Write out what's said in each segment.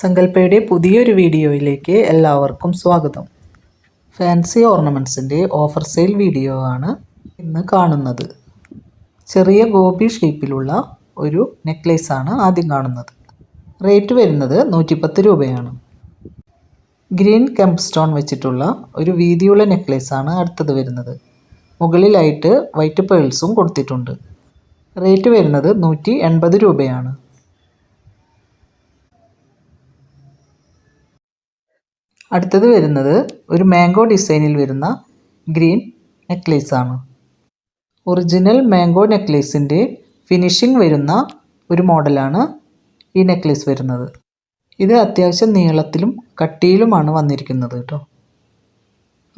സങ്കല്പയുടെ പുതിയൊരു വീഡിയോയിലേക്ക് എല്ലാവർക്കും സ്വാഗതം. ഫാൻസി ഓർണമെന്റ്സിന്റെ ഓഫർ സെയിൽ വീഡിയോ ആണ് ഇന്ന് കാണുന്നത്. ചെറിയ ഗോപി ഷേപ്പിലുള്ള ഒരു നെക്ലേസ് ആണ് ആദ്യം കാണുന്നത്. റേറ്റ് വരുന്നത് നൂറ്റിപ്പത്ത് രൂപയാണ്. ഗ്രീൻ കെംപ് സ്റ്റോൺ വെച്ചിട്ടുള്ള ഒരു വീതിയുള്ള നെക്ലേസ് ആണ് അടുത്തത് വരുന്നത്. മുകളിലായിട്ട് വൈറ്റ് പേൾസും കൊടുത്തിട്ടുണ്ട്. റേറ്റ് വരുന്നത് നൂറ്റി എൺപത് രൂപയാണ്. അടുത്തത് വരുന്നത് ഒരു മാംഗോ ഡിസൈനിൽ വരുന്ന ഗ്രീൻ നെക്ലേസ് ആണ്. ഒറിജിനൽ മാംഗോ നെക്ലേസിന്റെ ഫിനിഷിംഗ് വരുന്ന ഒരു മോഡലാണ് ഈ നെക്ലേസ് വരുന്നത്. ഇത് അത്യാവശ്യം നീളത്തിലും കട്ടിയിലുമാണ് വന്നിരിക്കുന്നത് കേട്ടോ.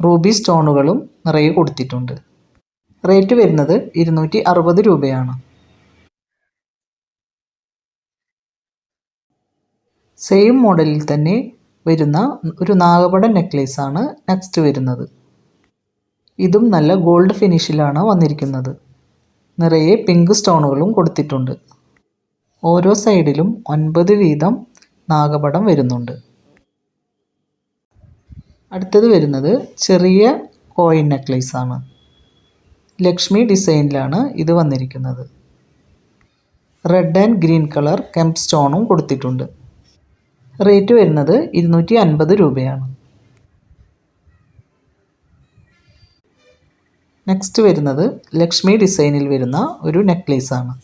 റൂബി സ്റ്റോണുകളും നിറയെ കൊടുത്തിട്ടുണ്ട്. റേറ്റ് വരുന്നത് ഇരുന്നൂറ്റി അറുപത് രൂപയാണ്. സെയിം മോഡലിൽ തന്നെ വരുന്ന ഒരു നാഗപട നെക്ലേസ് ആണ് നെക്സ്റ്റ് വരുന്നത്. ഇതും നല്ല ഗോൾഡ് ഫിനിഷിലാണ് വന്നിരിക്കുന്നത്. നിറയെ പിങ്ക് സ്റ്റോണുകളും കൊടുത്തിട്ടുണ്ട്. ഓരോ സൈഡിലും ഒൻപത് വീതം നാഗപടം വരുന്നുണ്ട്. അടുത്തത് വരുന്നത് ചെറിയ കോയിൻ നെക്ലേസ് ആണ്. ലക്ഷ്മി ഡിസൈനിലാണ് ഇത് വന്നിരിക്കുന്നത്. Red and green colour kemp സ്റ്റോണും കൊടുത്തിട്ടുണ്ട്. റേറ്റ് വരുന്നത് ഇരുന്നൂറ്റി അൻപത് രൂപയാണ്. നെക്സ്റ്റ് വരുന്നത് ലക്ഷ്മി ഡിസൈനിൽ വരുന്ന ഒരു നെക്ലേസ് ആണ്.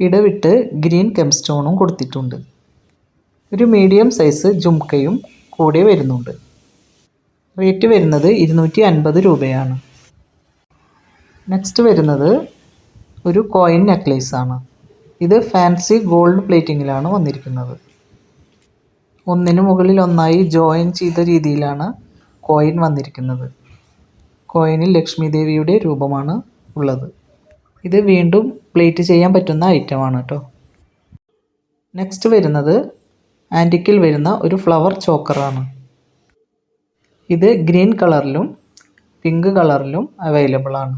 ഇടവിട്ട് ഗ്രീൻ കെംസ്റ്റോണും കൊടുത്തിട്ടുണ്ട്. ഒരു മീഡിയം സൈസ് ജുംക്കയും കൂടെ വരുന്നുണ്ട്. റേറ്റ് വരുന്നത് ഇരുന്നൂറ്റി അൻപത് രൂപയാണ്. നെക്സ്റ്റ് വരുന്നത് ഒരു കോയിൻ നെക്ലേസ് ആണ്. ഇത് ഫാൻസി ഗോൾഡ് പ്ലേറ്റിങ്ങിലാണ് വന്നിരിക്കുന്നത്. ഒന്നിനു മുകളിൽ ഒന്നായി ജോയിൻ ചെയ്ത രീതിയിലാണ് കോയിൻ വന്നിരിക്കുന്നത്. കോയിനിൽ ലക്ഷ്മി ദേവിയുടെ രൂപമാണ് ഉള്ളത്. ഇത് വീണ്ടും പ്ലേറ്റ് ചെയ്യാൻ പറ്റുന്ന ഐറ്റമാണ് കേട്ടോ നെക്സ്റ്റ് വരുന്നത് ആന്റിക്കിൽ വരുന്ന ഒരു ഫ്ലവർ ചോക്കറാണ് ഇത് ഗ്രീൻ കളറിലും പിങ്ക് കളറിലും അവൈലബിൾ ആണ്.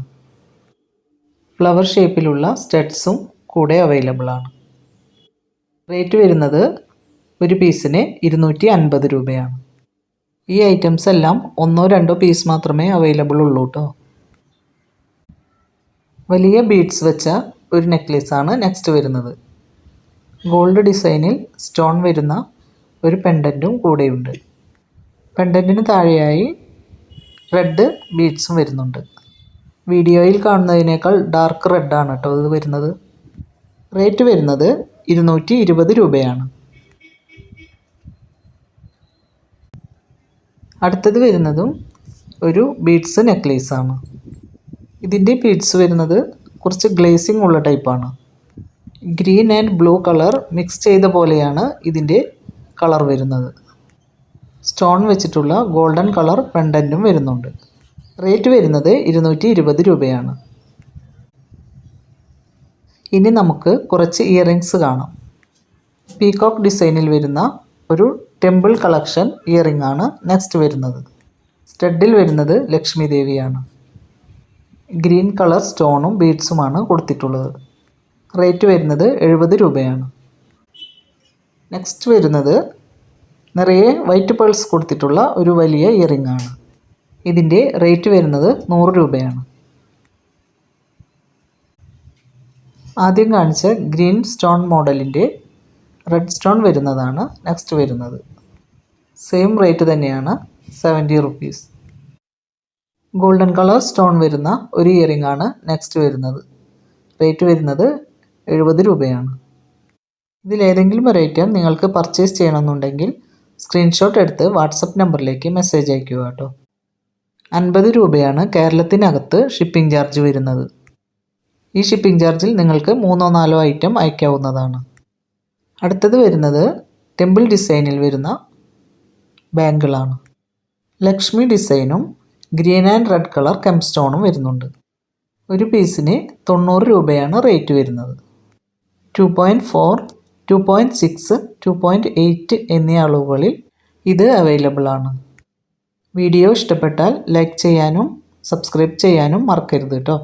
ഫ്ലവർ ഷേപ്പിലുള്ള സ്റ്റഡ്സും കൂടെ അവൈലബിൾ ആണ്. റേറ്റ് വരുന്നത് ഒരു പീസിന് ഇരുന്നൂറ്റി അൻപത് രൂപയാണ്. ഈ ഐറ്റംസ് എല്ലാം ഒന്നോ രണ്ടോ പീസ് മാത്രമേ അവൈലബിൾ ഉള്ളൂ കേട്ടോ വലിയ ബീഡ്സ് വെച്ച ഒരു നെക്ലേസ് ആണ് നെക്സ്റ്റ് വരുന്നത്. ഗോൾഡ് ഡിസൈനിൽ സ്റ്റോൺ വരുന്ന ഒരു പെൻഡന്റും കൂടെയുണ്ട്. പെൻഡന്റിന് താഴെയായി റെഡ് ബീഡ്സും വരുന്നുണ്ട്. വീഡിയോയിൽ കാണുന്നതിനേക്കാൾ ഡാർക്ക് റെഡാണ് കേട്ടോ ഇത് വരുന്നത്. റേറ്റ് വരുന്നത് ഇരുന്നൂറ്റി ഇരുപത് രൂപയാണ്. അടുത്തത് വരുന്നതും ഒരു ബീഡ്സ് നെക്ലേസ് ആണ്. ഇതിന്റെ ബീഡ്സ് വരുന്നത് കുറച്ച് ഗ്ലേസിംഗ് ഉള്ള ടൈപ്പാണ് green and blue colour mix ചെയ്ത പോലെയാണ് ഇതിന്റെ കളർ വരുന്നത്. സ്റ്റോൺ വെച്ചിട്ടുള്ള ഗോൾഡൻ കളർ പെൻഡന്റും വരുന്നുണ്ട്. റേറ്റ് വരുന്നത് ഇരുന്നൂറ്റി ഇരുപത് രൂപയാണ്. ഇനി നമുക്ക് കുറച്ച് ഇയറിങ്സ് കാണാം. പീകോക്ക് ഡിസൈനിൽ വരുന്ന ഒരു ടെമ്പിൾ കളക്ഷൻ ഇയറിംഗ് ആണ് നെക്സ്റ്റ് വരുന്നത്. സ്റ്റഡിൽ വരുന്നത് ലക്ഷ്മി ദേവിയാണ്. ഗ്രീൻ കളർ സ്റ്റോണും ബീഡ്സുമാണ് കൊടുത്തിട്ടുള്ളത്. റേറ്റ് വരുന്നത് എഴുപത് രൂപയാണ്. നെക്സ്റ്റ് വരുന്നത് നിറയെ വൈറ്റ് പേൾസ് കൊടുത്തിട്ടുള്ള ഒരു വലിയ ഇയറിംഗ് ആണ്. ഇതിന്റെ റേറ്റ് വരുന്നത് നൂറ് രൂപയാണ്. ആദ്യം കാണിച്ച ഗ്രീൻ സ്റ്റോൺ മോഡലിന്റെ റെഡ് സ്റ്റോൺ വരുന്നതാണ് നെക്സ്റ്റ് വരുന്നത്. സെയിം റേറ്റ് തന്നെയാണ് seventy rupees golden colour stone വരുന്ന ഒരു ഇയറിംഗ് ആണ് നെക്സ്റ്റ് വരുന്നത്. റേറ്റ് വരുന്നത് എഴുപത് രൂപയാണ്. ഇതിലേതെങ്കിലും ഒരു ഐറ്റം നിങ്ങൾക്ക് പർച്ചേസ് ചെയ്യണമെന്നുണ്ടെങ്കിൽ സ്ക്രീൻഷോട്ട് എടുത്ത് വാട്സപ്പ് നമ്പറിലേക്ക് മെസ്സേജ് അയക്കുക കേട്ടോ. അൻപത് രൂപയാണ് കേരളത്തിനകത്ത് ഷിപ്പിംഗ് ചാർജ് വരുന്നത്. ഈ ഷിപ്പിംഗ് ചാർജിൽ നിങ്ങൾക്ക് മൂന്നോ നാലോ ഐറ്റം അയക്കാവുന്നതാണ് അടുത്തത് വരുന്നത് ടെമ്പിൾ ഡിസൈനിൽ വരുന്ന ബാങ്കിളാണ്. ലക്ഷ്മി ഡിസൈനും ഗ്രീൻ ആൻഡ് റെഡ് കളർ കെംസ്റ്റോണും വരുന്നുണ്ട്. ഒരു പീസിന് തൊണ്ണൂറ് രൂപയാണ് റേറ്റ് വരുന്നത്. Two point four two point six two point eight എന്നീ അളവുകളിൽ ഇത് അവൈലബിൾ ആണ്. വീഡിയോ ഇഷ്ടപ്പെട്ടാൽ ലൈക്ക് ചെയ്യാനും സബ്സ്ക്രൈബ് ചെയ്യാനും മറക്കരുത് കേട്ടോ.